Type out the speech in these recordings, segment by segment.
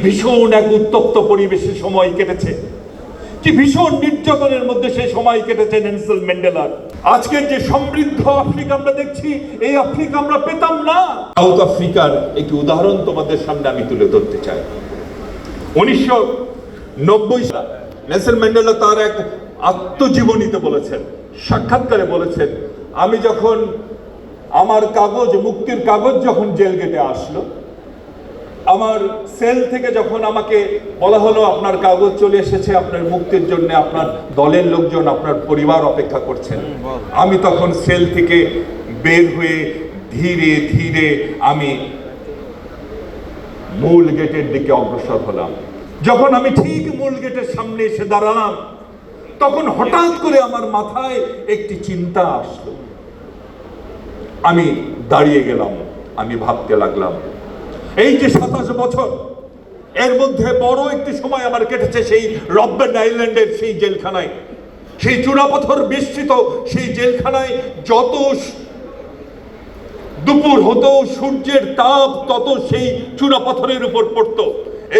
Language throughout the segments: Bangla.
ভীষণ এক উত্তপ্ত পরিবেশে সময় কেটেছে। কি ভীষণ নির্যাতনের মধ্যে সেই সময় কেটেছে নেলসন ম্যান্ডেলার। আজকের যে সমৃদ্ধ আফ্রিকা আমরা দেখছি, এই আফ্রিকা আমরা পেতাম না। সাউথ আফ্রিকার একটি উদাহরণ তোমাদের সামনে আমি তুলে ধরতে চাই। উনিশশো নব্বই সাল নেলসন ম্যান্ডেলা তার এক আত্মজীবনীতে বলেছেন, সাক্ষাৎকারে বলেছেন, আমি যখন আমার কাগজ, মুক্তির কাগজ যখন জেল গেটে আসলো আমার সেল থেকে যখন আমাকে বলা হলো আপনার কাগজ চলে এসেছে আপনার মুক্তির জন্য আপনার দলের লোকজন আপনার পরিবার অপেক্ষা করছেন। আমি তখন সেল থেকে বের হয়ে ধীরে ধীরে আমি মূল গেটের দিকে অগ্রসর হলাম। যখন আমি ঠিক মূল গেটের সামনে এসে দাঁড়ালাম তখন হঠাৎ করে আমার মাথায় একটি চিন্তা আসলো। আমি দাঁড়িয়ে গেলাম আমি ভাবতে লাগলাম এই যে সাতাশ বছর, এর মধ্যে বড় একটি সময় আমার কেটেছে সেই রব্বেন আইল্যান্ডের সেই জেলখানায়। সেই চূড়াপথর বেষ্টিত সেই জেলখানায় যত দুপুর হতো, সূর্যের তাপ তত সেই চূড়াপথরের উপর পড়তো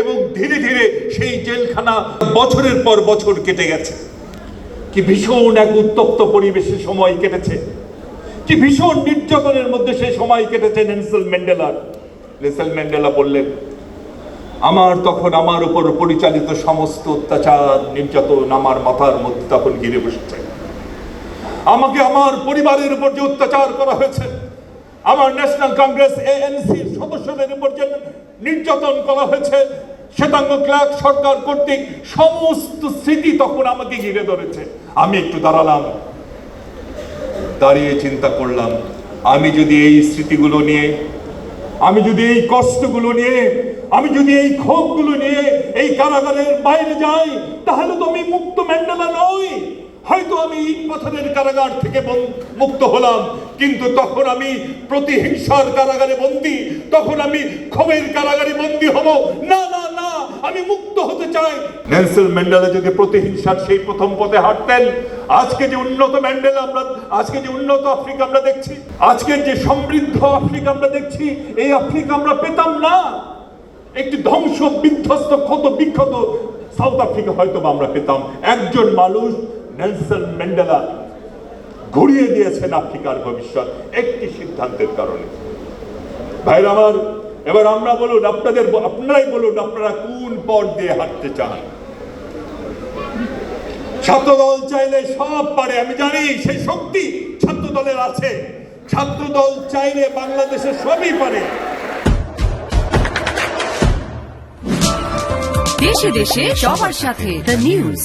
এবং ধীরে ধীরে সেই জেলখানা বছরের পর বছর কেটে গেছে। কি ভীষণ এক উত্তপ্ত পরিবেশে সময় কেটেছে। কি ভীষণ নির্যাতনের মধ্যে সেই সময় কেটেছে নেলসন ম্যান্ডেলার। নেলসন ম্যান্ডেলা বললেন, আমার তখন আমার উপর পরিচালিত সমস্ত অত্যাচার, নির্যাতন আমার মাথার মধ্যে তখন ঘিরে বসেছে। আমাকে আমার পরিবারের উপর যে অত্যাচার করা হয়েছে, আমার ন্যাশনাল কংগ্রেস এএনসির সদস্যদের উপর যে নির্যাতন করা হয়েছে, শ্বেতাঙ্গ ক্লার্ক সরকার কর্তৃক সমস্ত স্মৃতি তখন আমাকে ঘিরে ধরেছে। আমি একটু দাঁড়ালাম, দাঁড়িয়ে চিন্তা করলাম। আমি যদি এই স্মৃতিগুলো নিয়ে আমি যদি এই কষ্টগুলো নিয়ে, আমি যদি এই ক্ষোভগুলো নিয়ে এই কারাগারের বাইরে যাই, তাহলে তো আমি মুক্ত ম্যান্ডেলা নই। হয়তো আমি ইট পাথরের কারাগার থেকে মুক্ত হলাম, কিন্তু তখন আমি প্রতিহিংসার কারাগারে বন্দী, তখন আমি ক্ষোভের কারাগারে বন্দী হব। না না না আমি মুক্ত হতে চাই। নেলসন ম্যান্ডেলা যদি প্রতিহিংসার সেই প্রথম পথে হাঁটতেন, আজকে যে উন্নত ম্যান্ডেলা আমরা আজকে যে উন্নত আফ্রিকা আমরা দেখছি আজকের যে সমৃদ্ধ আফ্রিকা আমরা দেখছি, এই আফ্রিকা আমরা পেতাম না। একটি ধ্বংস, বিধ্বস্ত, ক্ষত, বিক্ষত সাউথ আফ্রিকা হয়তো আমরা পেতাম। একজন মানুষ নেলসন ম্যান্ডেলা ঘুরিয়ে দিয়েছেন আফ্রিকার ভবিষ্যৎ, একটি সিদ্ধান্তের কারণে। ভাইরা আমার এবার আমরা বলুন, আপনাদের আপনারাই বলুন, আপনারা কোন পথ দিয়ে হাঁটতে চান? ছাত্র দল চাইলে সব পারে, আমি জানি সেই শক্তি ছাত্র দলের আছে। ছাত্র দল চাইলে বাংলাদেশে সবই পারে। দেশে দেশে সবার সাথে দ্য নিউজ